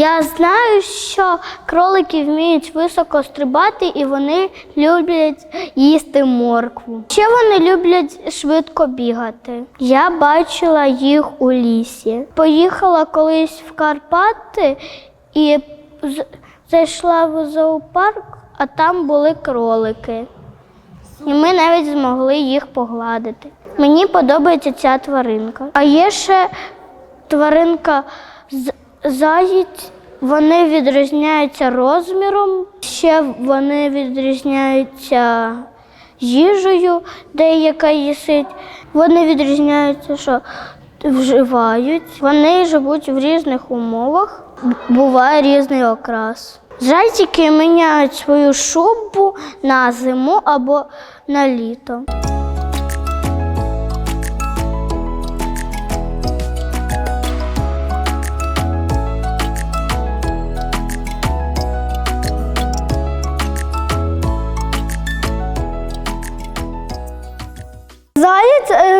Я знаю, що кролики вміють високо стрибати і вони люблять їсти моркву. Ще вони люблять швидко бігати. Я бачила їх у лісі. Поїхала колись в Карпати і зайшла в зоопарк, а там були кролики. І ми навіть змогли їх погладити. Мені подобається ця тваринка. А є ще тваринка з- заєць. Вони відрізняються розміром, ще вони відрізняються їжею, деяка їсить. Вони відрізняються, що вживають. Вони живуть в різних умовах, буває різний окрас. Зайчики міняють свою шубу на зиму або на літо.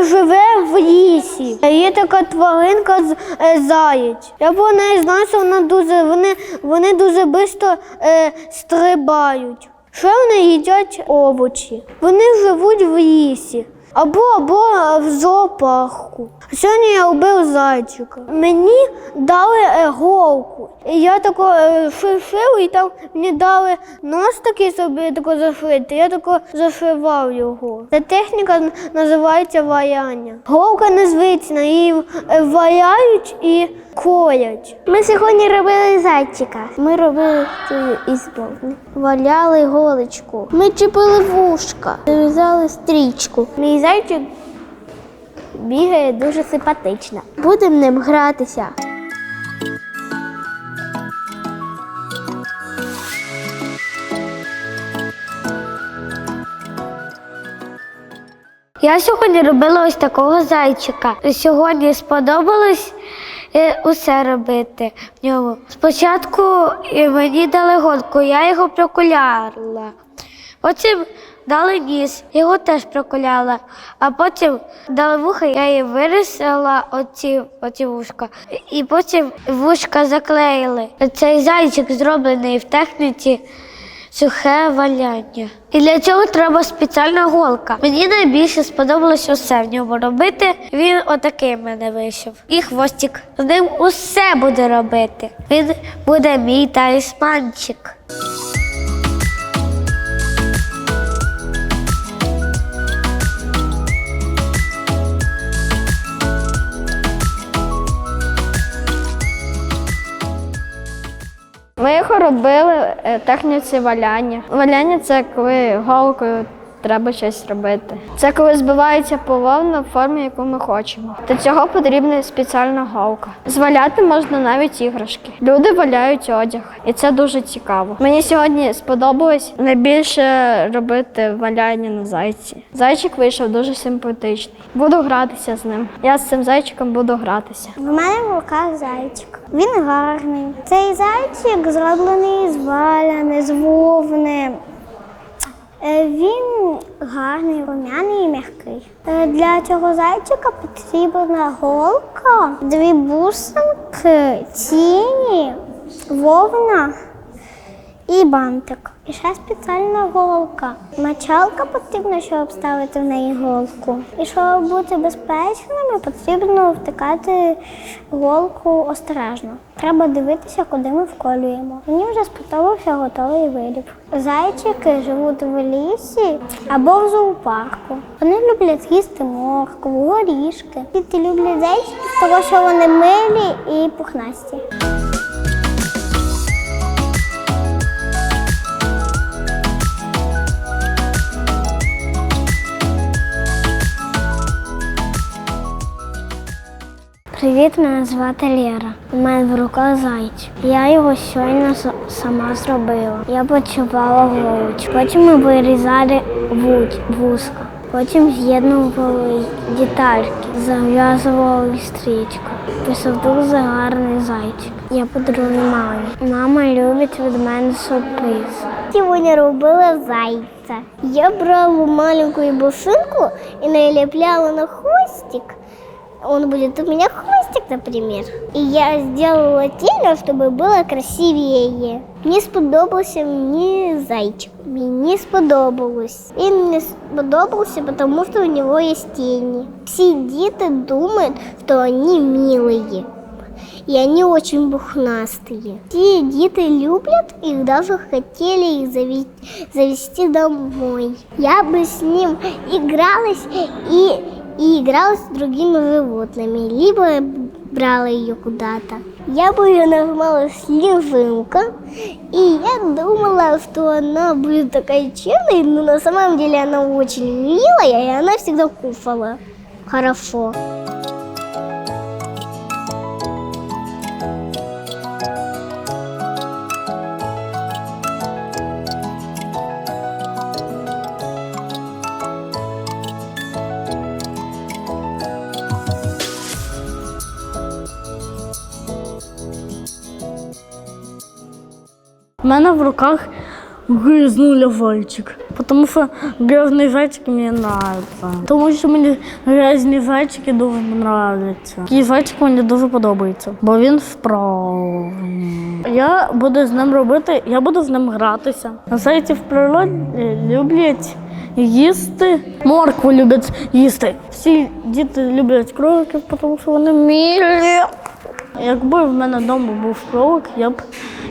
Живе в лісі. Є така тваринка з е, заєць. Я про неї знаю, що вона дуже, вони, вони дуже швидко е, стрибають. Ще вони їдять овочі. Вони живуть в лісі. Або або е, в зоопарку. Сьогодні я вбив зайчика. Мені дали е, голку. І я тако е, шив, і там мені дали нос такий собі тако зашити. Я тако зашивав його. Ця техніка називається ваяння. Голка незвична, її е, ваяють і колять. Ми сьогодні робили зайчика. Ми робили із бовни. Валяли голочку. Ми чіпили вушка, зав'язали стрічку. Зайчик бігає дуже симпатично. Будемо ним гратися. Я сьогодні робила ось такого зайчика. Сьогодні сподобалось е, усе робити в ньому. Спочатку е, мені дали голку, я його прокуляла. Потім дали ніс, його теж прокуляла. А потім дали вуха, я її вирисила оці, оці вушка. І потім вушка заклеїли. Цей зайчик зроблений в техніці сухе валяння. І для цього треба спеціальна голка. Мені найбільше сподобалось усе в ньому робити. Він отакий в мене вийшов. І хвостик. З ним усе буде робити. Він буде мій талісманчик. Його робили е, техніці валяння. Валяння це коли голкою треба щось робити. Це коли збивається половина в формі, яку ми хочемо. Для цього потрібна спеціальна голка. Зваляти можна навіть іграшки. Люди валяють одяг, і це дуже цікаво. Мені сьогодні сподобалось найбільше робити валяння на зайці. Зайчик вийшов дуже симпатичний. Буду гратися з ним. Я з цим зайчиком буду гратися. В мене в руках зайчик. Він гарний. Цей зайчик зроблений з валяни, з вовни. Е, Він гарний, рум'яний і м'який. Е, Для цього зайчика потрібна голка, дві бусинки, тіні, вовна і бантик. І ще спеціальна голка. Мочалка потрібна, щоб ставити в неї голку. І щоб бути безпечними, потрібно втикати голку осторожно. Треба дивитися, куди ми вколюємо. Мені вже сподобався готовий виріб. Зайчики живуть в лісі або в зоопарку. Вони люблять їсти моркву, горішки. Діти люблять зайчиків, тому що вони милі і пухнасті. Привіт, мене звати Лєра. У мене в руках зайчик. Я його щойно сама зробила. Я почувала голочку. Потім ми вирізали вузка. Потім з'єднували детальки, зав'язували стрічку. Писав дуже гарний зайчик. Я подарую мамі. Мама любить від мене сюрприз. Сьогодні робила зайця. Я брала маленьку бусинку і наліпляла на хвостик он будет у меня хвостик, например. И я сделала тело, чтобы было красивее. Мені сподобався мені зайчик. Мені сподобалось. Він мені сподобався, тому що у нього є тіні. Всі діти думають, що вони милые. И они очень бухнастые. Все дети любят их, даже хотели их завести, завести домой. Я бы с ним игралась и, и игралась с другими животными, либо брала ее куда-то. Я бы ее назвала Слезинка, и я думала, что она будет такая черная, но на самом деле она очень милая, и она всегда куфала. Хорошо. Мене в руках грязнуля зайчик. Тому що грязні зайчики мені подобаються. Тому що мені грязні зайчики дуже подобаються. Такий зайчик мені дуже подобається, бо він справжній. Я буду з ним робити, я буду з ним гратися. Зайці в природі люблять їсти. Моркву люблять їсти. Всі діти люблять кроликів, тому що вони мілі. Якби в мене вдома був кролик, я б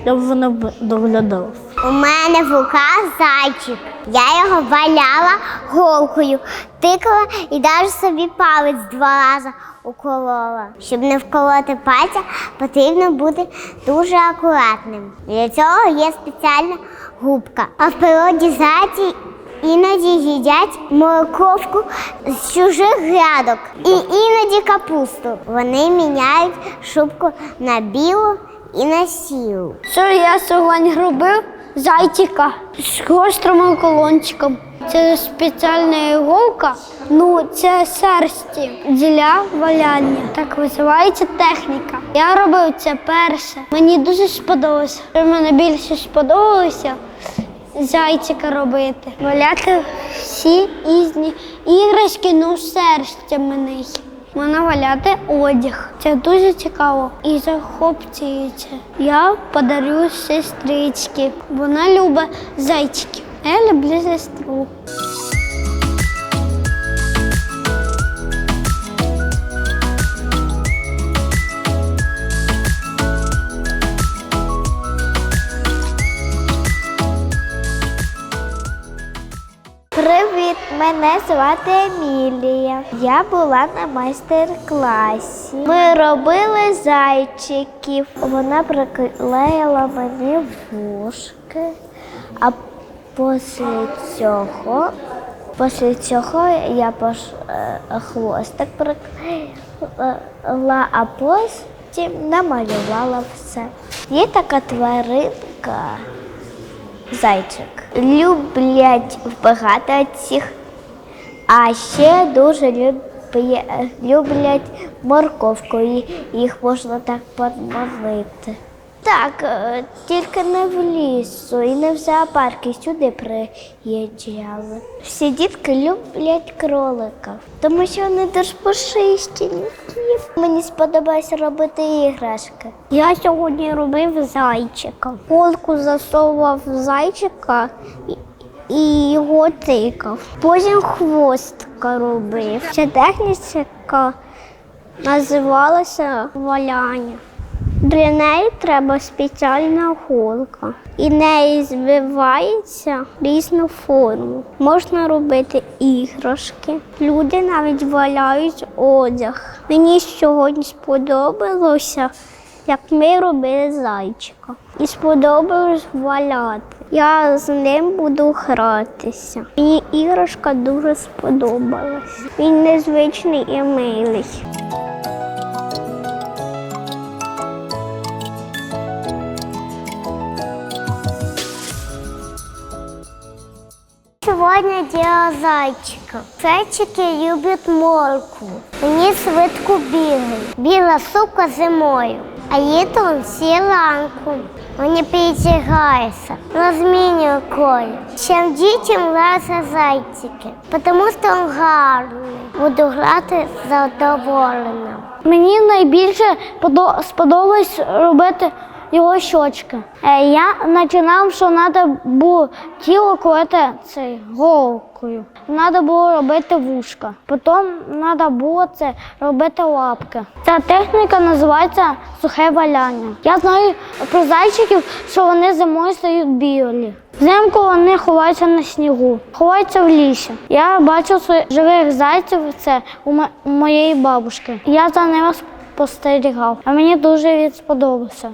я за ним доглядав. У мене в руках зайчик. Я його валяла голкою, тикала і навіть собі палець два рази уколола. Щоб не вколоти пальця, потрібно бути дуже акуратним. Для цього є спеціальна губка. А в природі зайці іноді їдять морковку з чужих грядок і іноді капусту. Вони міняють шубку на білу і на сіру. Що я сьогодні робив? Зайчика з гострим колончиком. Це спеціальна іголка, ну це серсті для валяння. Так називається техніка. Я робив це перше. Мені дуже сподобалося. Мені більше сподобалося зайчика робити. Валяти всі різні іграшки, ну серстями них. Можна валяти одяг. Це дуже цікаво і захоплюється. Я подарю сестричці. Вона любить зайчиків. Я люблю сестру. Привіт, мене звати Емілія. Я була на майстер-класі. Ми робили зайчиків. Вона приклеїла мені вушки, а після цього, після цього я пош, е, хвостик приклеїла, а потім намалювала все. Є така тваринка. Зайчик. Люблять багато цих, а ще дуже люблять морковку, і їх можна так подмовити. Так, е, тільки не в лісу і не в зоопарки сюди приїжджали. Всі дітки люблять кролика, тому що вони дуже пушистенькі. Мені сподобалося робити іграшки. Я сьогодні робив зайчика. Голку засовував в зайчика і, його тикав. Потім хвостика робив. Ця техніка називалася валяння. Для неї треба спеціальна голка. І неї збивається різну форму. Можна робити іграшки. Люди навіть валяють одяг. Мені сьогодні сподобалося, як ми робили зайчика. І сподобалось валяти. Я з ним буду гратися. Мені іграшка дуже сподобалась. Він незвичний і милий. Сегодня делала зайчика. Зайчики люблять моркву. Вони швидко бігають. Біла сука зимою. А їду всі ранку. Мені перетягається, но змінює колір. Чим дітям нравятся зайчики, тому що він гарний. Буду грати задоволена. Мені найбільше подо- сподобалось робити його щочки. Е, Я починав, що треба було тіло колоти цей голкою. Треба було робити вушка. Потім треба було це робити лапки. Ця техніка називається сухе валяння. Я знаю про зайчиків, що вони зимою стають білі. Взимку вони ховаються на снігу, ховаються в лісі. Я бачив живих зайців це у у моєї бабушки. Я за ними спостерігав, а мені дуже він сподобався.